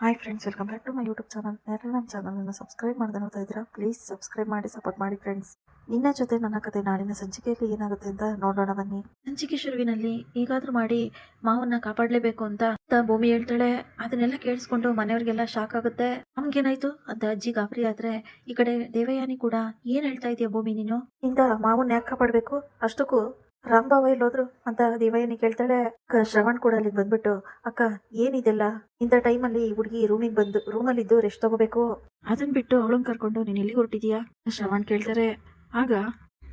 Hi friends welcome back to my YouTube channel ಯಾರು ನಮ್ಮ ಚಾನಲನ್ನು ಸಬ್ಸ್ಕ್ರೈಬ್ ಮಾಡದೆ ನೋಡ್ತಾ ಇದ್ದೀರಾ ಪ್ಲೀಸ್ ಸಬ್ಸ್ಕ್ರೈಬ್ ಮಾಡಿ ಸಪೋರ್ಟ್ ಮಾಡಿ ಫ್ರೆಂಡ್ಸ್ ನಿನ್ನ ಜೊತೆ ನನ್ನ ಕತೆ ನಾಳಿನ ಸಂಚಿಕೆಯಲ್ಲಿ ಏನಾಗುತ್ತೆ ಅಂತ ನೋಡೋಣ ಬನ್ನಿ. ಸಂಚಿಕೆ ಶುರುವಿನಲ್ಲಿ ಈಗಾದ್ರೂ ಮಾಡಿ ಮಾವನ್ನ ಕಾಪಾಡಲೇಬೇಕು ಅಂತ ಅಂತ ಭೂಮಿ ಹೇಳ್ತಾಳೆ. ಅದನ್ನೆಲ್ಲ ಕೇಳಿಸ್ಕೊಂಡು ಮನೆಯವ್ರಿಗೆಲ್ಲ ಶಾಕ್ ಆಗುತ್ತೆ. ನಮ್ಗೇನಾಯ್ತು ಅಂತ ಅಜ್ಜಿ ಗಾಬರಿ ಆದ್ರೆ ಈ ಕಡೆ ದೇವಯಾನಿ ಕೂಡ ಏನ್ ಹೇಳ್ತಾ ಇದೀಯ ಭೂಮಿ ನೀನು? ಇಂದ ಮಾವನ್ನ ಯಾಕೆ ಕಾಪಾಡಬೇಕು? ಅಷ್ಟಕ್ಕೂ ರಾಮ್ಬಾವ ಎಲ್ಲೋದ್ರು ಅಂತ ದೇವಯ್ಯನಿ ಕೇಳ್ತಾಳೆ, ಅಕ್ಕ, ಶ್ರವಣ್ ಕೂಡ ಅಲ್ಲಿಗೆ ಬಂದ್ಬಿಟ್ಟು, ಅಕ್ಕ, ಏನಿದೆಲ್ಲ? ಇಂಥ ಟೈಮಲ್ಲಿ ಹುಡುಗಿ ರೂಮಿಗೆ ಬಂದು ರೂಮಲ್ಲಿ ಇದ್ದು ರೆಸ್ಟ್ ತಗೋಬೇಕು? ಅದನ್ ಬಿಟ್ಟು ಅವಳನ್ ಕರ್ಕೊಂಡು ನೀನ್ ಎಲ್ಲಿ ಹೊರಟಿದ್ಯಾ? ಶ್ರವಣ್ ಕೇಳ್ತಾರೆ. ಆಗ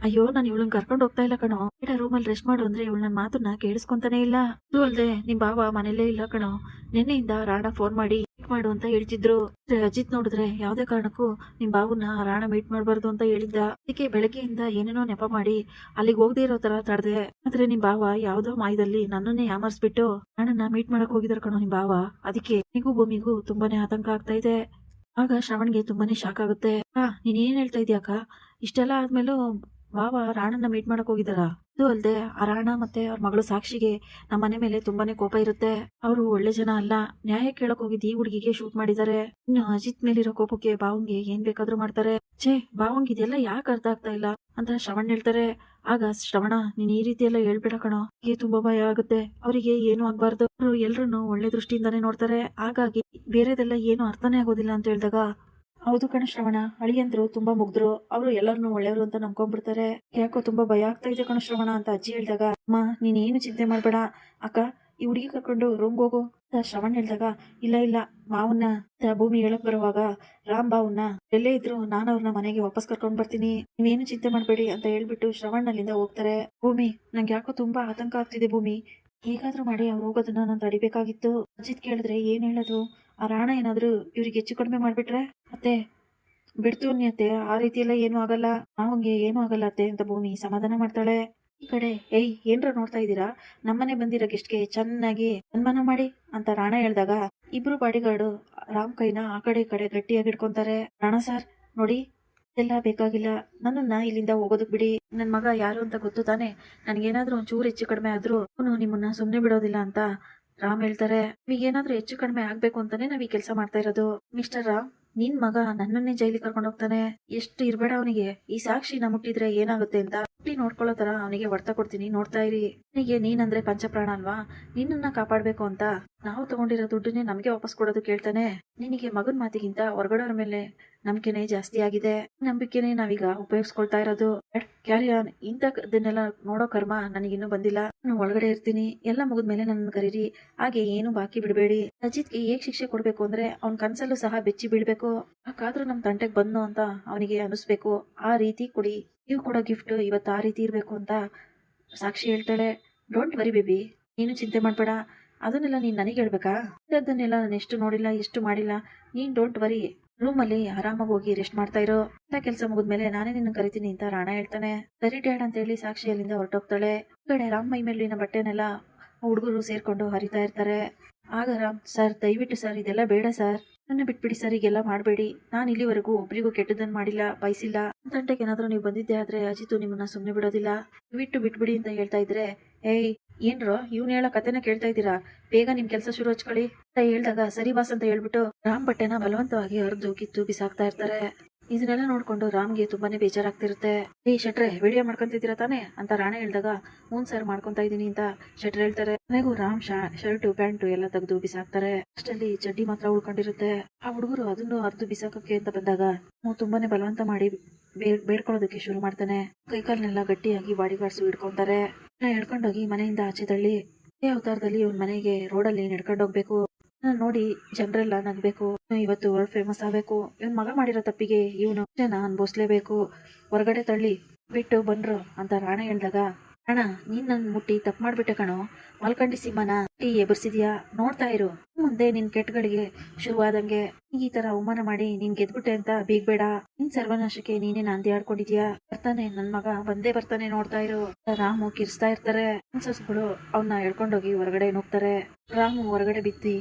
ಅಯ್ಯೋ, ನಾನು ಇವಳನ್ನ ಕರ್ಕೊಂಡು ಹೋಗ್ತಾ ಇಲ್ಲ ಕಣೋ. ಬೇಡ ರೂಮಲ್ಲಿ ರೆಸ್ಟ್ ಮಾಡು ಅಂದ್ರೆ ಇವಳು ಮಾತನ್ನ ಕೇಳಿಸ್ಕೊಂತಾನೆ ಇಲ್ಲ. ಅದು ಅಲ್ದೆ, ನಿಮ್ ಬಾವ ಮನೇಲೇ ಇಲ್ಲ ಕಣೋ. ನಿನ್ನೆಯಿಂದ ರಾಣ ಫೋನ್ ಮಾಡಿ ಮೀಟ್ ಮಾಡು ಅಂತ ಹೇಳ್ತಿದ್ರು. ಅಜಿತ್ ನೋಡಿದ್ರೆ ಯಾವ್ದೇ ಕಾರಣಕ್ಕೂ ನಿಮ್ ಬಾವನ್ನ ರಾಣ ಮೀಟ್ ಮಾಡ್ಬಾರ್ದು ಅಂತ ಹೇಳಿದ್ದ. ಅದಕ್ಕೆ ಬೆಳಗ್ಗೆಯಿಂದ ಏನೇನೋ ನೆಪ ಮಾಡಿ ಅಲ್ಲಿಗೆ ಹೋಗದೆ ಇರೋ ತರ ತಡ್ದೆ. ಆದ್ರೆ ನಿಮ್ ಬಾವ ಯಾವ್ದೋ ಮಾಯದಲ್ಲಿ ನನ್ನನ್ನೇ ಯಾಮರ್ಸ್ಬಿಟ್ಟು ಅಣ್ಣನ ಮೀಟ್ ಮಾಡಕ್ ಹೋಗಿದಾರ ಕಣೋ ನಿಮ್ ಬಾವ ಅದಕ್ಕೆ ನಿಗೂ ಭೂಮಿಗೂ ತುಂಬಾನೇ ಆತಂಕ ಆಗ್ತಾ ಇದೆ. ಆಗ ಶ್ರವಣ್ಗೆ ತುಂಬಾನೇ ಶಾಕ್ ಆಗುತ್ತೆ. ಹಾ ನೀನ್ ಏನ್ ಹೇಳ್ತಾ ಇದೀಯಕ್ಕ ಇಷ್ಟೆಲ್ಲ ಆದ್ಮೇಲೂ ಬಾವ ರಾಣನ್ನ ಮೀಟ್ ಮಾಡಕ್ ಹೋಗಿದಾರ ಅದು ಅಲ್ದೆ, ಆ ರಾಣ ಮತ್ತೆ ಅವ್ರ ಮಗಳು ಸಾಕ್ಷಿಗೆ ನಮ್ಮ ಮನೆ ಮೇಲೆ ತುಂಬಾನೇ ಕೋಪ ಇರುತ್ತೆ. ಅವರು ಒಳ್ಳೆ ಜನ ಅಲ್ಲ. ನ್ಯಾಯ ಕೇಳಕ್ ಹೋಗಿದ್ದು ಈ ಹುಡುಗಿಗೆ ಶೂಟ್ ಮಾಡಿದ್ದಾರೆ. ಇನ್ನು ಅಜಿತ್ ಮೇಲಿರೋ ಕೋಪಕ್ಕೆ ಬಾವಂಗೆ ಏನ್ ಬೇಕಾದ್ರೂ ಮಾಡ್ತಾರೆ. ಛೇ, ಬಾವಂಗ್ ಇದೆಲ್ಲ ಯಾಕೆ ಅರ್ಥ ಆಗ್ತಾ ಇಲ್ಲ? ಅಂತ ಶ್ರವಣ್ ಹೇಳ್ತಾರೆ. ಆಗ ಶ್ರವಣ, ನೀನ್ ಈ ರೀತಿ ಎಲ್ಲ ಹೇಳ್ಬೇಡ ಕಣೋ. ಈಗ ತುಂಬಾ ಭಯ ಆಗುತ್ತೆ. ಅವರಿಗೆ ಏನು ಆಗ್ಬಾರ್ದು. ಅವರು ಎಲ್ರು ಒಳ್ಳೆ ದೃಷ್ಟಿಯಿಂದಾನೇ ನೋಡ್ತಾರೆ. ಹಾಗಾಗಿ ಬೇರೆದೆಲ್ಲ ಏನು ಅರ್ಥನೇ ಆಗೋದಿಲ್ಲ ಅಂತ ಹೇಳಿದಾಗ ಹೌದು ಕಣ ಶ್ರವಣ, ಅಳಿಯಂದ್ರು ತುಂಬಾ ಮುಗ್ದ್ರು. ಅವರು ಎಲ್ಲರನ್ನೂ ಒಳ್ಳೆಯವರು ಅಂತ ನಂಬ್ಕೊಂಡ್ಬಿಡ್ತಾರೆ. ಯಾಕೋ ತುಂಬಾ ಭಯ ಆಗ್ತಾ ಇದೆ ಕಣ ಶ್ರವಣ ಅಂತ ಅಜ್ಜಿ ಹೇಳಿದಾಗ, ಅಮ್ಮ ನೀನ್ ಏನು ಚಿಂತೆ ಮಾಡ್ಬೇಡ. ಅಕ್ಕ, ಈ ಹುಡುಗಿ ಕರ್ಕೊಂಡು ರೂಮ್ಗೆ ಹೋಗು. ಶ್ರವಣ್ ಹೇಳಿದಾಗ, ಇಲ್ಲ ಇಲ್ಲ. ಮಾವನ್ನ ಭೂಮಿ ಹೇಳಕ್ ಬರುವಾಗ ರಾಮ್ ಬಾವನ್ನ ಎಲ್ಲೇ ಇದ್ರು ನಾನು ಅವ್ರನ್ನ ಮನೆಗೆ ವಾಪಸ್ ಕರ್ಕೊಂಡ್ ಬರ್ತೀನಿ. ನೀವೇನು ಚಿಂತೆ ಮಾಡ್ಬೇಡಿ ಅಂತ ಹೇಳ್ಬಿಟ್ಟು ಶ್ರವಣ್ ಅಲ್ಲಿಂದ ಹೋಗ್ತಾರೆ. ಭೂಮಿ, ನಂಗೆ ಯಾಕೋ ತುಂಬಾ ಆತಂಕ ಆಗ್ತಿದೆ ಭೂಮಿ. ಹೇಗಾದ್ರೂ ಮಾಡಿ ಅವ್ರು ಹೋಗೋದನ್ನ ನಾನು ತಡಿಬೇಕಾಗಿತ್ತು. ಅಜಿತ್ ಕೇಳಿದ್ರೆ ಏನ್ ಹೇಳೋದು? ಆ ರಾಣ ಏನಾದ್ರು ಇವ್ರಿಗೆ ಹೆಚ್ಚು ಕಡಿಮೆ ಮಾಡ್ಬಿಟ್ರೆ? ಮತ್ತೆ ಬಿಡ್ತು ಅತ್ತೆ. ಆ ರೀತಿ ಎಲ್ಲ ಏನು ಆಗಲ್ಲ. ನಾವಂಗೆ ಏನು ಆಗಲ್ಲ ಅತ್ತೆ ಅಂತ ಭೂಮಿ ಸಮಾಧಾನ ಮಾಡ್ತಾಳೆ. ಈ ಕಡೆ, ಏಯ್, ಏನ್ರ ನೋಡ್ತಾ ಇದ್ದೀರಾ? ನಮ್ಮನೆ ಬಂದಿರೋ ಗೆಸ್ಟ್ಗೆ ಚೆನ್ನಾಗಿ ಸನ್ಮಾನ ಮಾಡಿ ಅಂತ ರಾಣ ಹೇಳ್ದಾಗ ಇಬ್ರು ಬಾಡಿಗಾರ್ಡು ರಾಮ್ ಕೈನ ಆ ಕಡೆ ಈ ಕಡೆ ಗಟ್ಟಿಯಾಗಿ ಇಟ್ಕೊಂತಾರೆ ರಾಣ ಸರ್, ನೋಡಿ ಎಲ್ಲ ಬೇಕಾಗಿಲ್ಲ. ನನ್ನನ್ನ ಇಲ್ಲಿಂದ ಹೋಗೋದಕ್ ಬಿಡಿ. ನನ್ನ ಮಗ ಯಾರು ಅಂತ ಗೊತ್ತು ತಾನೆ? ನನ್ಗೇನಾದ್ರೂ ಒಂಚೂರು ಹೆಚ್ಚು ಕಡಿಮೆ ಆದ್ರೂ ನಿಮ್ಮನ್ನ ಸುಮ್ನೆ ಬಿಡೋದಿಲ್ಲ ಅಂತ ರಾಮ್ ಹೇಳ್ತಾರೆ ಏನಾದ್ರೂ ಹೆಚ್ಚು ಕಡಿಮೆ ಆಗ್ಬೇಕು ಅಂತಾನೆ ನಾವ್ ಈ ಕೆಲಸ ಮಾಡ್ತಾ ಇರೋದು. ಮಿಸ್ಟರ್ ರಾಮ್, ನಿನ್ ಮಗ ನನ್ನನ್ನೇ ಜೈಲಿಗೆ ಕರ್ಕೊಂಡು ಹೋಗ್ತಾನೆ. ಎಷ್ಟು ಇರ್ಬೇಡ ಅವನಿಗೆ. ಈ ಸಾಕ್ಷಿನ ಮುಟ್ಟಿದ್ರೆ ಏನಾಗುತ್ತೆ ಅಂತ ಮುಟ್ಟಿ ನೋಡ್ಕೊಳ್ಳೋ ತರ ಅವನಿಗೆ ಹೊಡ್ತ ಕೊಡ್ತೀನಿ. ನೋಡ್ತಾ ಇರಿ. ನಿನಗೆ ನೀನಂದ್ರೆ ಪಂಚಪ್ರಾಣ ಅಲ್ವಾ? ನಿನ್ನನ್ನ ಕಾಪಾಡ್ಬೇಕು ಅಂತ ನಾವು ತಗೊಂಡಿರೋ ದುಡ್ಡನ್ನೇ ನಮ್ಗೆ ವಾಪಸ್ ಕೊಡೋದು ಕೇಳ್ತಾನೆ. ನಿನಗೆ ಮಗನ್ ಮಾತಿಗಿಂತ ಹೊರಗಡೆಯವ್ರ ಮೇಲೆ ನಂಬಿಕೆನೆ ಜಾಸ್ತಿ ಆಗಿದೆ. ನಂಬಿಕೆನೆ ನಾವೀಗ ಉಪಯೋಗಿಸ್ಕೊಳ್ತಾ ಇರೋದು. ಕ್ಯಾರಿ ಆನ್ ಇಂಥದನ್ನೆಲ್ಲ ನೋಡೋ ಕರ್ಮ ನನಗಿನ್ನೂ ಬಂದಿಲ್ಲ. ನಾನು ಒಳಗಡೆ ಇರ್ತೀನಿ. ಎಲ್ಲ ಮುಗಿದ್ಮೇಲೆ ನನ್ನ ಕರೀರಿ. ಹಾಗೆ ಏನು ಬಾಕಿ ಬಿಡಬೇಡಿ. ಅಜಿತ್ಗೆ ಏಕ್ ಶಿಕ್ಷೆ ಕೊಡ್ಬೇಕು ಅಂದ್ರೆ ಅವ್ನ ಕನ್ಸಲ್ಲೂ ಸಹ ಬೆಚ್ಚಿ ಬೀಳ್ಬೇಕು. ಹಾಗಾದ್ರೂ ನಮ್ ತಂಟೆಗ್ ಬಂದು ಅಂತ ಅವನಿಗೆ ಅನಿಸ್ಬೇಕು. ಆ ರೀತಿ ಕೊಡಿ. ನೀವು ಕೊಡೋ ಗಿಫ್ಟ್ ಇವತ್ತು ಆ ರೀತಿ ಇರಬೇಕು ಅಂತ ಸಾಕ್ಷಿ ಹೇಳ್ತಾಳೆ. ಡೋಂಟ್ ವರಿ ಬೇಬಿ ನೀನು ಚಿಂತೆ ಮಾಡ್ಬೇಡ. ಅದನ್ನೆಲ್ಲ ನೀನ್ ನನಗೆ ಹೇಳ್ಬೇಕಾ? ಅದನ್ನೆಲ್ಲ ನಾನು ಎಷ್ಟು ನೋಡಿಲ್ಲ, ಎಷ್ಟು ಮಾಡಿಲ್ಲ. ನೀನ್ ಡೋಂಟ್ ವರಿ ರೂಮಲ್ಲಿ ಆರಾಮಾಗಿ ಹೋಗಿ ರೆಸ್ಟ್ ಮಾಡ್ತಾ ಇರೋ ಎಲ್ಲ ಕೆಲಸ ಮುಗಿದ್ಮೇಲೆ ನಾನೇ ನಿನ್ನ ಕರಿತೀನಿ ಅಂತ ರಾಣ ಹೇಳ್ತಾನೆ. ಸರಿ ಡ್ಯಾಡ್ ಅಂತ ಹೇಳಿ ಸಾಕ್ಷಿ ಅಲ್ಲಿಂದ ಹೊರಟೋಗ್ತಾಳೆ. ಕಡೆ ರಾಮ್ ಮೈ ಮೇಲಿನ ಬಟ್ಟೆನೆಲ್ಲ ಹುಡುಗರು ಸೇರ್ಕೊಂಡು ಹರಿತಾ ಇರ್ತಾರೆ. ಆಗ ರಾಮ್, ಸರ್, ದಯವಿಟ್ಟು ಸರ್, ಇದೆಲ್ಲ ಬೇಡ ಸರ್. ನನ್ನ ಬಿಟ್ಬಿಡಿ ಸರ್ ಈಗೆಲ್ಲ ಮಾಡಬೇಡಿ. ನಾನು ಇಲ್ಲಿವರೆಗೂ ಒಬ್ರಿಗೂ ಕೆಟ್ಟದನ್ನು ಮಾಡಿಲ್ಲ, ಬಯಸಿಲ್ಲ. ಗಂಟೆಗೆ ಏನಾದರೂ ನೀವು ಬಂದಿದ್ದೆ ಆದ್ರೆ ಅಜಿತು ನಿಮ್ಮನ್ನ ಸುಮ್ಮನೆ ಬಿಡೋದಿಲ್ಲ. ಬಿಟ್ಟು ಬಿಟ್ಬಿಡಿ ಅಂತ ಹೇಳ್ತಾ ಇದ್ರೆ, ಏಯ್, ಏನ್ರೋ, ಇವ್ನು ಹೇಳೋ ಕತೆನ ಕೇಳ್ತಾ ಇದ್ದೀರಾ? ಬೇಗ ನಿಮ್ ಕೆಲಸ ಶುರು ಹಚ್ಕೊಳ್ಳಿ. ಅಂತ ಹೇಳ್ದಾಗ ಸರಿ ಬಾಸ್ ಅಂತ ಹೇಳ್ಬಿಟ್ಟು ರಾಮ್ ಬಟ್ಟೆನ ಬಲವಂತವಾಗಿ ಹರಿದು ಕಿತ್ತು ಬಿಸಾಕ್ತಾ ಇರ್ತಾರೆ. ಇದನ್ನೆಲ್ಲ ನೋಡ್ಕೊಂಡು ರಾಮ್ಗೆ ತುಂಬಾನೇ ಬೇಜಾರಾಗ್ತಿರುತ್ತೆ. ಏ, ಶೆಟ್ರೆ ವಿಡಿಯೋ ಮಾಡ್ಕೊಂತಿದ್ದೀರಾ ತಾನೆ? ಅಂತ ರಾಣೆ ಹೇಳಿದಾಗ ಮೂನ್ ಸರ್, ಮಾಡ್ಕೊಂತ ಇದೀನಿ ಅಂತ ಶೆಟ್ರ್ ಹೇಳ್ತಾರೆ. ಕೊನೆಗೂ ರಾಮ್ ಶರ್ಟ್, ಪ್ಯಾಂಟು ಎಲ್ಲ ತೆಗೆದು ಬಿಸಾಕ್ತಾರೆ. ಅಷ್ಟಲ್ಲಿ ಚಡ್ಡಿ ಮಾತ್ರ ಉಳ್ಕೊಂಡಿರುತ್ತೆ. ಆ ಹುಡುಗರು ಅದನ್ನು ಅರ್ದು ಬಿಸಾಕಕ್ಕೆ ಅಂತ ಬಂದಾಗ ತುಂಬಾನೇ ಬಲವಂತ ಮಾಡಿ ಬೇಡ್ಕೊಳ್ಳೋದಕ್ಕೆ ಶುರು ಮಾಡ್ತಾನೆ. ಕೈಕಾಲನ್ನೆಲ್ಲ ಗಟ್ಟಿಯಾಗಿ ಬಾಡಿ ಗಾರ್ಡ್ಸ್ ಹಿಡ್ಕೊಂತಾರೆ. ಹಿಡ್ಕೊಂಡೋಗಿ ಮನೆಯಿಂದ ಆಚೆ ತಳ್ಳಿ ಈ ಅವತಾರದಲ್ಲಿ ಇವ್ನ ಮನೆಗೆ ರೋಡಲ್ಲಿ ನಡ್ಕೊಂಡು ಹೋಗ್ಬೇಕು ನೋಡಿ ಜನರೆಲ್ಲ ನಗ್ಬೇಕು ಇವತ್ತು ವರ್ಲ್ಡ್ ಫೇಮಸ್ ಆಗ್ಬೇಕು. ಇವನ್ ಮಗ ಮಾಡಿರೋ ತಪ್ಪಿಗೆ ಇವನು ಜನ ಅನ್ಭವಿಸ್ಲೇಬೇಕು. ಹೊರಗಡೆ ತಳ್ಳಿ, ಬಿಟ್ಟು ಬಂದ್ರು ಅಂತ ರಾಣ ಹೇಳ್ದಾಗ, ಅಣ್ಣ, ನೀನ್ ನನ್ ಮುಟ್ಟಿ ತಪ್ಪು ಮಾಡ್ಬಿಟ್ಟೆ ಕಣೋ. ಮಲ್ಕಂಡಿ ಸಿಂಹನ ಟೀ ಎಬರ್ಸಿದ್ಯಾ? ನೋಡ್ತಾ ಇರು. ಮುಂದೆ ನಿನ್ ಕೆಟ್ಟಗಳಿಗೆ ಶುರುವಾದಂಗೆ ಈ ತರ ಅವಮಾನ ಮಾಡಿ ನಿನ್ ಗೆದ್ಬಿಟ್ಟೆ ಅಂತ ಬೀಗ್ಬೇಡ. ನಿನ್ ಸರ್ವನಾಶಕ್ಕೆ ನೀನೇ ನಾಂದಿ ಆಡ್ಕೊಂಡಿದ್ಯಾ? ಬರ್ತಾನೆ, ನನ್ ಮಗ ಬಂದೇ ಬರ್ತಾನೆ ನೋಡ್ತಾ ಇರು. ರಾಮು ಕಿರ್ಸ್ತಾ ಇರ್ತಾರೆ. ಗಳು ಅವನ್ನ ಎಳ್ಕೊಂಡೋಗಿ ಹೊರಗಡೆ ನುಗ್ತಾರೆ. ರಾಮು ಹೊರಗಡೆ ಬಿದ್ದಿ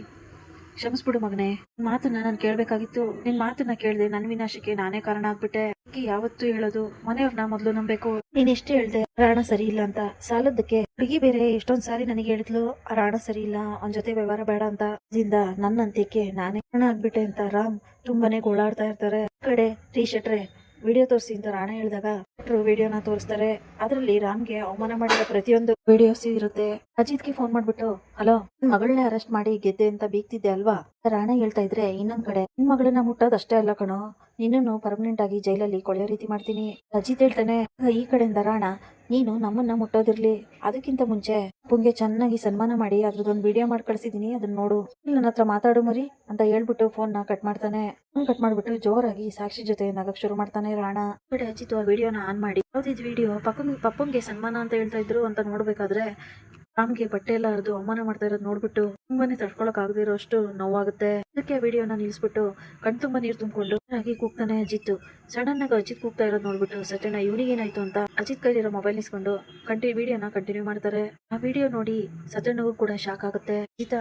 ಕ್ಷಮಿಸ್ಬಿಡು ಮಗನೇ. ನಿನ್ ಮಾತನ್ನ ನಾನು ಕೇಳ್ಬೇಕಾಗಿತ್ತು. ನಿನ್ ಮಾತನ್ನ ಕೇಳಿದೆ ನನ್ ವಿನಾಶಕ್ಕೆ ನಾನೇ ಕಾರಣ ಆಗ್ಬಿಟ್ಟೆ. ಯಾವತ್ತು ಹೇಳೋದು, ಮನೆಯವ್ರನ್ನ ಮೊದ್ಲು ನಂಬೇಕು ನೀನ್ ಎಷ್ಟು ಹೇಳ್ದೆ ರಾಣ ಸರಿ ಇಲ್ಲ ಅಂತ. ಸಾಲದಕ್ಕೆ ಹುಡುಗಿ ಬೇರೆ ಎಷ್ಟೊಂದ್ ಸಾರಿ ನನಗೆ ಹೇಳಿದ್ಲು ರಾಣ ಸರಿ ಇಲ್ಲ, ಅವನ್ ಜೊತೆ ವ್ಯವಹಾರ ಬೇಡ ಅಂತ. ಅದ್ರಿಂದ ನನ್ನ ಅಂತ್ಯಕ್ಕೆ ನಾನೇ ಕಾರಣ ಆಗ್ಬಿಟ್ಟೆ ಅಂತ ರಾಮ್ ತುಂಬಾನೇ ಗೋಳಾಡ್ತಾ ಇರ್ತಾರೆ. ಕಡೆ ಟೀ ಶೆಟ್ರೆ ವಿಡಿಯೋ ತೋರಿಸಿ ಅಂತ ರಾಣ ಹೇಳಿದಾಗ ವಿಡಿಯೋನ ತೋರಿಸ್ತಾರೆ. ಅದರಲ್ಲಿ ರಾಮ್ಗೆ ಅವಮಾನ ಮಾಡಿದ ಪ್ರತಿಯೊಂದು ವಿಡಿಯೋಸ್ ಇರುತ್ತೆ. ಅಜಿತ್ಗೆ ಫೋನ್ ಮಾಡ್ಬಿಟ್ಟು, ಹಲೋ, ನಿನ್ ಮಗಳನ್ನೇ ಅರೆಸ್ಟ್ ಮಾಡಿ ಗೆದ್ದೆ ಅಂತ ಬೀಗ್ತಿದ್ದೆ ಅಲ್ವಾ? ರಾಣ ಹೇಳ್ತಾ ಇದ್ರೆ, ಇನ್ನೊಂದ್ ಕಡೆ, ನಿನ್ ಮಗಳನ್ನ ಮುಟ್ಟೋದ್ ಅಷ್ಟೇ ಅಲ್ಲ ಕಣೋ. ನಿನ್ನನ್ನು ಪರ್ಮನೆಂಟ್ ಆಗಿ ಜೈಲಲ್ಲಿ ಕೊಳೆಯೋ ರೀತಿ ಮಾಡ್ತೀನಿ. ಅಜಿತ್ ಹೇಳ್ತಾನೆ, ಈ ಕಡೆಯಿಂದ ರಾಣ ನೀನು ನಮ್ಮನ್ನ ಮುಟ್ಟೋದಿರ್ಲಿ. ಅದಕ್ಕಿಂತ ಮುಂಚೆ ಪುಂಗೆ ಚೆನ್ನಾಗಿ ಸನ್ಮಾನ ಮಾಡಿ ಅದ್ರದ್ದೊಂದು ವಿಡಿಯೋ ಮಾಡಿ ಕಳ್ಸಿದೀನಿ, ಅದನ್ನ ನೋಡು. ನನ್ನ ಹತ್ರ ಮಾತಾಡು ಮರಿ ಅಂತ ಹೇಳ್ಬಿಟ್ಟು ಫೋನ್ನ ಕಟ್ ಮಾಡ್ತಾನೆ. ಫೋನ್ ಕಟ್ ಮಾಡ್ಬಿಟ್ಟು ಜೋರಾಗಿ ಸಾಕ್ಷಿ ಜೊತೆ ನಗಕ್ ಶುರು ಮಾಡ್ತಾನೆ ರಾಣ. ಬಿಡಿ ಅಜಿತ್ ಆ ವಿಡಿಯೋನ ಆನ್ ಮಾಡಿ. ಯಾವ್ದಿದ್ ವಿಡಿಯೋ ಪಕ್ಕಂಗ್ ಪಪ್ಪಂಗೆ ಸನ್ಮಾನ ಅಂತ ಹೇಳ್ತಾ ಇದ್ರು ಅಂತ ನೋಡ್ಬೇಕಾದ್ರೆ ರಾಮ್ಗೆ ಬಟ್ಟೆ ಎಲ್ಲ ಹರಿದು ಅವಮಾನ ಮಾಡ್ತಾ ಇರೋದು ನೋಡ್ಬಿಟ್ಟು ತುಂಬಾನೇ ತಡ್ಕೊಳಕ್ ಆಗದೆ ಇರೋ ಅಷ್ಟು ನೋವಾಗುತ್ತೆ. ಅದಕ್ಕೆ ವಿಡಿಯೋನ ನಿಲ್ಸ್ಬಿಟ್ಟು ಕಣ್ ತುಂಬಾ ನೀರು ತುಂಬಿಕೊಂಡು ಹಾಗೆ ಕೂಗ್ತಾನೆ ಅಜಿತ್. ಸಡನ್ ಆಗಿ ಅಜಿತ್ ಕೂಗ್ತಾ ಇರೋದು ನೋಡ್ಬಿಟ್ಟು ಸಡನ್ ಇವನಿಗೆ ಏನಾಯ್ತು ಅಂತ ಅಜಿತ್ ಕೈಲಿರೋ ಮೊಬೈಲ್ ನಿಸ್ಕೊಂಡು ಕಂಟಿ, ವಿಡಿಯೋನ ಕಂಟಿನ್ಯೂ ಮಾಡ್ತಾರೆ. ಆ ವಿಡಿಯೋ ನೋಡಿ ಸತ್ಯಣ್ಣಗೂ ಕೂಡ ಶಾಕ್ ಆಗುತ್ತೆ. ಅಜಿತ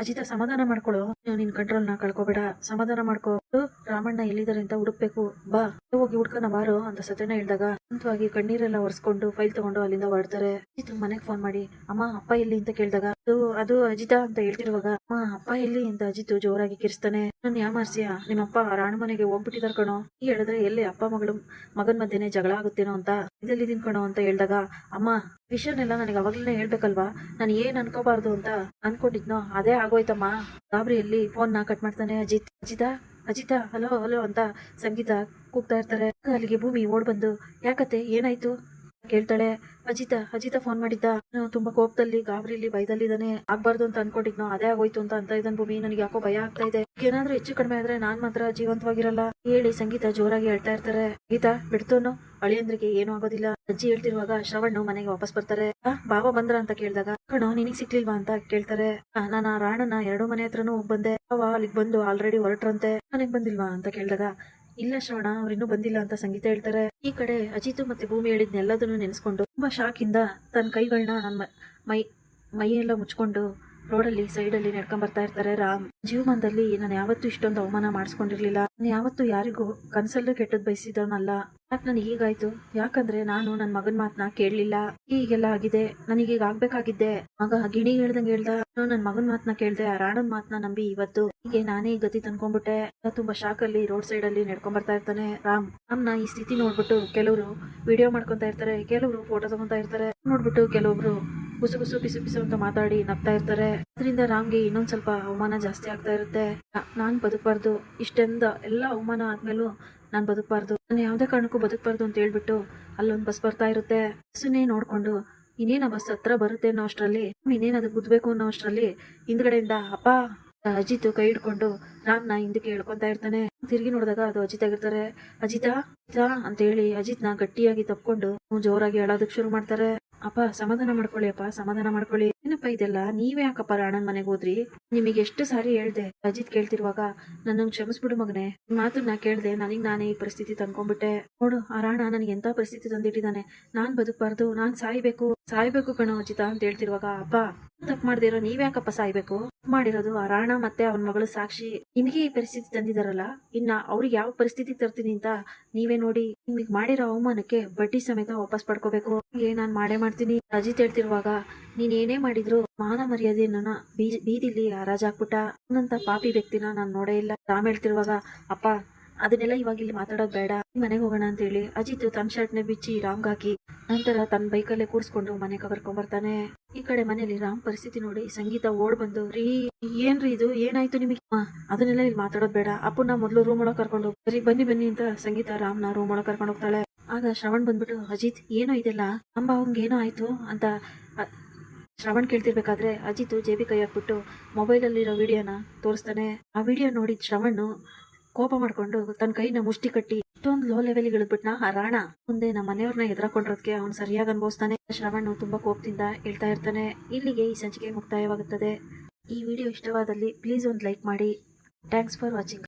ಅಜಿತ ಸಮಾಧಾನ ಮಾಡ್ಕೊಳ್ಳೋ ನೀವು ನಿನ್ ಕಂಟ್ರೋಲ್ನ ಕಳ್ಕೊಬೇಡ. ಸಮಾಧಾನ ಮಾಡ್ಕೋ. ರಾಮಣ್ಣ ಎಲ್ಲಿದ್ದಾರೆ ಅಂತ ಹುಡುಕ್ಬೇಕು. ಬಾ. ಹೋಗಿ ಹುಡ್ಕನ ಬಾರೋ ಅಂತ ಸತ್ಯಣ್ಣ ಹೇಳಿದಾಗ. ಅಂತವಾಗಿ ಕಣ್ಣೀರೆಲ್ಲ ಒರೆಸ್ಕೊಂಡು ಫೈಲ್ ತಗೊಂಡು ಅಲ್ಲಿಂದ ಹೊರಡ್ತಾರೆ. ಅಜಿತ್ ಮನೆಗೆ ಫೋನ್ ಮಾಡಿ, ಅಮ್ಮ, ಅಪ್ಪ ಎಲ್ಲಿ? ಅಂತ ಕೇಳಿದಾಗ, ಅದು ಅದು ಅಜಿತ ಅಂತ ಹೇಳ್ತಿರುವಾಗ, ಅಮ್ಮ, ಅಪ್ಪ ಎಲ್ಲಿ? ಅಂತ ಅಜಿತ್ ಜೋರಾಗಿ ಕಿರಿಸ್ತಾನೆ. ನನ್ ಯಾಮಾರ್ಸಿಯ ನಿಮ್ಮಪ್ಪ ರಾಣ ಮನೆಗೆ ಹೋಗ್ಬಿಟ್ಟಿದಾರ ಕಣೋ. ಈ ಹೇಳಿದ್ರೆ ಎಲ್ಲಿ ಅಪ್ಪ ಮಗಳು ಮಗನ್ ಮಧ್ಯೆನೆ ಜಗಳ ಆಗುತ್ತೇನೋ ಅಂತ ಇದೆಲ್ಲಿದ್ದೀನಿ ಕಣೋ ಅಂತ ಹೇಳಿದಾಗ, ಅಮ್ಮ, ವಿಷಯನೆಲ್ಲ ನನಗೆ ಅವಾಗ್ಲೇ ಹೇಳ್ಬೇಕಲ್ವಾ? ನಾನು ಏನ್ ಅನ್ಕೋಬಾರ್ದು ಅಂತ ಅನ್ಕೊಂಡಿದ್ನೋ, ಅದೇ ಆಗೋಯ್ತಮ್ಮ. ಗಾಬರಿಯಲ್ಲಿ ಫೋನ್ನ ಕಟ್ ಮಾಡ್ತಾನೆ ಅಜಿತ್. ಅಜಿತ ಅಜಿತ, ಹಲೋ ಹಲೋ ಅಂತ ಸಂಗೀತ ಕೂಗ್ತಾ ಇರ್ತಾರೆ. ಅಲ್ಲಿಗೆ ಭೂಮಿ ಓಡ್ ಬಂದು, ಯಾಕತ್ತೆ, ಏನಾಯ್ತು? ಕೇಳ್ತಾಳೆ, ಅಜಿತ ಅಜಿತ ಫೋನ್ ಮಾಡಿದ್ದ. ತುಂಬಾ ಕೋಪದಲ್ಲಿ, ಗಾಬರಿಲಿ, ಭಯದಲ್ಲಿದ್ದಾನೆ. ಆಗ್ಬಾರ್ದು ಅಂತ ಅನ್ಕೊಂಡಿದ್ನೋ, ಅದೇ ಆಗೋಯ್ತು ಅಂತ ಅಂತ ಇದನ್ ಭೂಮಿ. ನನಗೆ ಯಾಕೋ ಭಯ ಆಗ್ತಾ ಇದೆ. ಏನಾದ್ರೂ ಹೆಚ್ಚು ಕಡಿಮೆ ಆದ್ರೆ ನಾನ್ ಮಾತ್ರ ಜೀವಂತವಾಗಿರಲ್ಲ. ಹೇಳಿ ಸಂಗೀತ ಜೋರಾಗಿ ಹೇಳ್ತಾ ಇರ್ತಾರೆ. ಗೀತಾ ಬಿಡ್ತೋನು ಅಳಿಯಂದ್ರಿಗೆ ಏನೂ ಆಗೋದಿಲ್ಲ. ಅಜ್ಜಿ ಹೇಳ್ತಿರುವಾಗ ಶ್ರವಣ್ಣು ಮನೆಗೆ ವಾಪಸ್ ಬರ್ತಾರೆ. ಬಾಬಾ ಬಂದ್ರ ಅಂತ ಕೇಳಿದಾಗ, ಕಣೋ, ನಿನಗ್ ಸಿಕ್ಲಿಲ್ವಾ ಅಂತ ಕೇಳ್ತಾರೆ. ನಾನು ಆ ರಾಣನ ಎರಡು ಮನೆ ಹತ್ರನೂ ಹೋಗ್ ಬಂದೆ. ಅವ ಅಲ್ಲಿಗೆ ಬಂದು ಆಲ್ರೆಡಿ ಹೊರಟ್ರಂತೆ. ನನಗ್ ಬಂದಿಲ್ವಾ ಅಂತ ಕೇಳಿದಾಗ ಇಲ್ಲ ಶ್ರವಣ ಅವ್ರಿನ್ನೂ ಬಂದಿಲ್ಲ ಅಂತ ಸಂಗೀತ ಹೇಳ್ತಾರೆ. ಈ ಕಡೆ ಅಜಿತ್ ಮತ್ತೆ ಭೂಮಿ ಹೇಳಿದ್ನೆಲ್ಲದನ್ನು ನೆನೆಸ್ಕೊಂಡು ತುಂಬಾ ಶಾಕ್ ಇಂದ ತನ್ನ ಕೈಗಳನ್ನ ನನ್ನ ಮೈ, ಮೈಯೆಲ್ಲ ಮುಚ್ಕೊಂಡು ರೋಡಲ್ಲಿ ಅಲ್ಲಿ ನಡ್ಕೊಂಡ್ ಬರ್ತಾ ಇರ್ತಾರೆ. ರಾಮ್, ಜೀವಮಾನದಲ್ಲಿ ನಾನು ಯಾವತ್ತೂ ಇಷ್ಟೊಂದು ಅವಮಾನ ಮಾಡಿಸ್ಕೊಂಡಿರ್ಲಿಲ್ಲ. ಯಾವತ್ತೂ ಯಾರಿಗೂ ಕನ್ಸಲ್ಲೂ ಕೆಟ್ಟದ್ ಬಯಸಿದವನಲ್ಲ. ಯಾಕೆ ನನಗೆ ಹೀಗಾಯ್ತು? ಯಾಕಂದ್ರೆ ನಾನು ನನ್ನ ಮಗನ ಮಾತನ್ನ ಕೇಳಲಿಲ್ಲ. ಹೀಗೆಲ್ಲ ಆಗಿದೆ. ನನಗೀಗ ಆಗ್ಬೇಕಾಗಿದ್ದೆ. ಮಗ ಗಿಣಿ ಹೇಳ್ದಂಗೆ ಹೇಳ್ದ. ನಾನು ನನ್ನ ಮಗನ ಮಾತನ್ನ ಕೇಳ್ದೆ. ಆ ರಾಣನ್ ಮಾತನ್ನ ನಂಬಿ ಇವತ್ತು ಹೀಗೆ ನಾನೇ ಗತಿ ತಂದ್ಕೊಂಡ್ಬಿಟ್ಟೆ. ತುಂಬಾ ಶಾಕ್ ಅಲ್ಲಿ ರೋಡ್ ಸೈಡ್ ಅಲ್ಲಿ ನಡ್ಕೊಂಡ್ ಬರ್ತಾ ಇರ್ತಾನೆ ರಾಮ್. ರಾಮ್ನ ಈ ಸ್ಥಿತಿ ನೋಡ್ಬಿಟ್ಟು ಕೆಲವರು ವಿಡಿಯೋ ಮಾಡ್ಕೊಂತ ಇರ್ತಾರೆ. ಕೆಲವರು ಫೋಟೋ ತಗೊಂತಾ ಇರ್ತಾರೆ. ನೋಡ್ಬಿಟ್ಟು ಕೆಲವೊಬ್ರು ಗುಸು ಗುಸು ಬಿಸು ಪಿಸು ಅಂತ ಮಾತಾಡಿ ನಗ್ತಾ ಇರ್ತಾರೆ. ಅದರಿಂದ ರಾಮ್ಗೆ ಇನ್ನೊಂದ್ ಸ್ವಲ್ಪ ಅವಮಾನ ಜಾಸ್ತಿ ಆಗ್ತಾ ಇರುತ್ತೆ. ನಾ- ನಾನ್ ಬದುಕಬಾರ್ದು. ಇಷ್ಟೆಂದ ಎಲ್ಲ ಅವಮಾನ ಆದ್ಮೇಲೂ ನಾನ್ ಬದುಕಬಾರ್ದು. ನಾನು ಯಾವ್ದೇ ಕಾರಣಕ್ಕೂ ಬದುಕಬಾರ್ದು ಅಂತ ಹೇಳ್ಬಿಟ್ಟು ಅಲ್ಲೊಂದ್ ಬಸ್ ಬರ್ತಾ ಇರುತ್ತೆ. ಬಸ್ಸನ್ನೇ ನೋಡ್ಕೊಂಡು ಇನ್ನೇನ ಬಸ್ ಹತ್ರ ಬರುತ್ತೆ ಅನ್ನೋ ಅಷ್ಟ್ರಲ್ಲಿ ಇನ್ನೇನ್ ಅದಕ್ಕೆ ಗುದ್ಬೇಕು ಅನ್ನೋ ಅಷ್ಟರಲ್ಲಿ ಹಿಂದ್ಗಡೆಯಿಂದ ಅಪ್ಪ, ಅಜಿತ್ ಕೈ ಹಿಡ್ಕೊಂಡು ರಾಮ್ನ ಹಿಂದಕ್ಕೆ ಹೇಳ್ಕೊಂತಾ ಇರ್ತಾನೆ. ತಿರುಗಿ ನೋಡಿದಾಗ ಅದು ಅಜಿತ್ ಆಗಿರ್ತಾರೆ. ಅಜಿತಾ ಅಜಿತಾ ಅಂತ ಹೇಳಿ ಅಜಿತ್ನ ಗಟ್ಟಿಯಾಗಿ ತಪ್ಕೊಂಡು ಜೋರಾಗಿ ಹೇಳೋದಕ್ ಶುರು ಮಾಡ್ತಾರೆ. ಅಪ್ಪ ಸಮಾಧಾನ ಮಾಡ್ಕೊಳ್ಳಿ ಅಪ್ಪ ಸಮಾಧಾನ ಮಾಡ್ಕೊಳ್ಳಿ. ಏನಪ್ಪ ಇದೆಲ್ಲ? ನೀವೇ ಯಾಕಪ್ಪ ರಾಣನ್ ಮನೆಗೆ ಹೋದ್ರಿ? ನಿಮಗೆ ಎಷ್ಟು ಸಾರಿ ಹೇಳ್ದೆ. ಅಜಿತ್ ಕೇಳ್ತಿರುವಾಗ ನನ್ನನ್ನು ಕ್ಷಮಿಸ್ಬಿಡು ಮಗನೆ. ಮಾತು ಮಾತನ್ನ ಕೇಳ್ದೆ, ನನಗ್ ನಾನೇ ಈ ಪರಿಸ್ಥಿತಿ ತಂದ್ಕೊಂಡ್ಬಿಟ್ಟೆ. ನೋಡು, ಆ ರಾಣ ನನಗೆ ಎಂತ ಪರಿಸ್ಥಿತಿ ತಂದಿಟ್ಟಿದ್ದಾನೆ. ನಾನ್ ಬದುಕಬಾರ್ದು, ನಾನ್ ಸಾಯ್ಬೇಕು. ಸಾಯ್ಬೇಕು ಕಣೋ ಅಜಿತ ಅಂತ ಹೇಳ್ತಿರುವಾಗ, ಅಪ್ಪ ತಪ್ಪು ಮಾಡ್ದಿರೋ ನೀವ್ ಯಾಕಪ್ಪ ಸಾಯ್ಬೇಕು? ಮಾಡಿರೋದು ಆ ರಾಣ ಮತ್ತೆ ಅವನ ಮಗಳು ಸಾಕ್ಷಿ. ನಿಮಗೆ ಈ ಪರಿಸ್ಥಿತಿ ತಂದಿದಾರಲ್ಲ? ಇನ್ನ ಅವ್ರಿಗೆ ಯಾವ ಪರಿಸ್ಥಿತಿ ತರ್ತೀನಿ ಅಂತ ನೀವೇ ನೋಡಿ. ನಿಮಗೆ ಮಾಡಿರೋ ಅವಮಾನಕ್ಕೆ ಬಡ್ಡಿ ಸಮೇತ ವಾಪಸ್ ಪಡ್ಕೋಬೇಕು. ಏ ನಾನ್ ಮಾಡೇ ಮಾಡ್ತೀನಿ? ಅಜಿತ್ ಹೇಳ್ತಿರುವಾಗ ನೀನ್ ಏನೇ ಮಾಡಿದ್ರು ಮಾನ ಮರ್ಯಾದೆ ನನ್ನ ಬೀದಿಲಿ ಹರಾಜಾಕ್ಬಿಟ್ಟ ಅವನಂತ ಪಾಪಿ ವ್ಯಕ್ತಿನ ನಾನ್ ನೋಡೇ ಇಲ್ಲ. ರಾಮ್ ಹೇಳ್ತಿರುವಾಗ, ಅಪ್ಪ, ಅದನ್ನೆಲ್ಲ ಇವಾಗ ಇಲ್ಲಿ ಮಾತಾಡೋದು ಬೇಡ. ಮನೆಗೆ ಹೋಗೋಣ ಅಂತ ಹೇಳಿ ಅಜಿತ್ ತನ್ನ ಶರ್ಟ್ನ ಬಿಚ್ಚಿ ರಾಮ್ಗೆ ಹಾಕಿ, ನಂತರ ತನ್ನ ಬೈಕಲ್ಲೇ ಕೂರ್ಸ್ಕೊಂಡು ಮನೆಗೆ ಕರ್ಕೊಂಡ್ ಬರ್ತಾನೆ. ಈ ಕಡೆ ಮನೇಲಿ ರಾಮ್ ಪರಿಸ್ಥಿತಿ ನೋಡಿ ಸಂಗೀತ ಓಡ್ ಬಂದು, ರೀ, ಏನ್ರಿ ಇದು? ಏನಾಯ್ತು ನಿಮಗೆ? ಅದನ್ನೆಲ್ಲ ಇಲ್ಲಿ ಮಾತಾಡೋದು ಬೇಡ. ಅಪ್ಪನ ಮೊದಲು ರೂಮ್ ಒಳಗೆ ಕರ್ಕೊಂಡು ಹೋಗ್ತಾರೆ ಬನ್ನಿ ಬನ್ನಿ ಅಂತ ಸಂಗೀತ ರಾಮ್ನ ರೂಮ್ ಒಳಗೆ ಕರ್ಕೊಂಡು ಹೋಗ್ತಾಳೆ. ಆಗ ಶ್ರವಣ್ ಬಂದ್ಬಿಟ್ಟು, ಅಜಿತ್, ಏನೋ ಇದೆಲ್ಲ? ಅಂಬ ಏನೋ ಆಯ್ತು? ಅಂತ ಶ್ರವಣ್ ಕೇಳ್ತಿರ್ಬೇಕಾದ್ರೆ ಅಜಿತ್ ಜೇಬಿ ಕೈ ಹಾಕ್ಬಿಟ್ಟು ಮೊಬೈಲಲ್ಲಿರೋ ವಿಡಿಯೋನ ತೋರಿಸ್ತಾನೆ. ಆ ವಿಡಿಯೋ ನೋಡಿ ಶ್ರವಣ್ ಕೋಪ ಮಾಡ್ಕೊಂಡು ತನ್ನ ಕೈನ ಮುಷ್ಟಿ ಕಟ್ಟಿ ಇಷ್ಟೊಂದು ಲೋ ಲೆವೆಲ್ ಇಳಿದ್ಬಿಟ್ನ? ಆ ರಾಣ. ಮುಂದೆ ನಮ್ಮ ಮನೆಯವ್ರನ್ನ ಎದುರಾಕೊಂಡಿರೋದಕ್ಕೆ ಅವ್ನು ಸರಿಯಾಗಿ ಅನ್ಭವಿಸ್ತಾನೆ. ಶ್ರವಣ್ ತುಂಬಾ ಕೋಪದಿಂದ ಹೇಳ್ತಾ ಇರ್ತಾನೆ. ಇಲ್ಲಿಗೆ ಈ ಸಂಚಿಕೆ ಮುಕ್ತಾಯವಾಗುತ್ತದೆ. ಈ ವಿಡಿಯೋ ಇಷ್ಟವಾದಲ್ಲಿ ಪ್ಲೀಸ್ ಒಂದು ಲೈಕ್ ಮಾಡಿ. Thanks for watching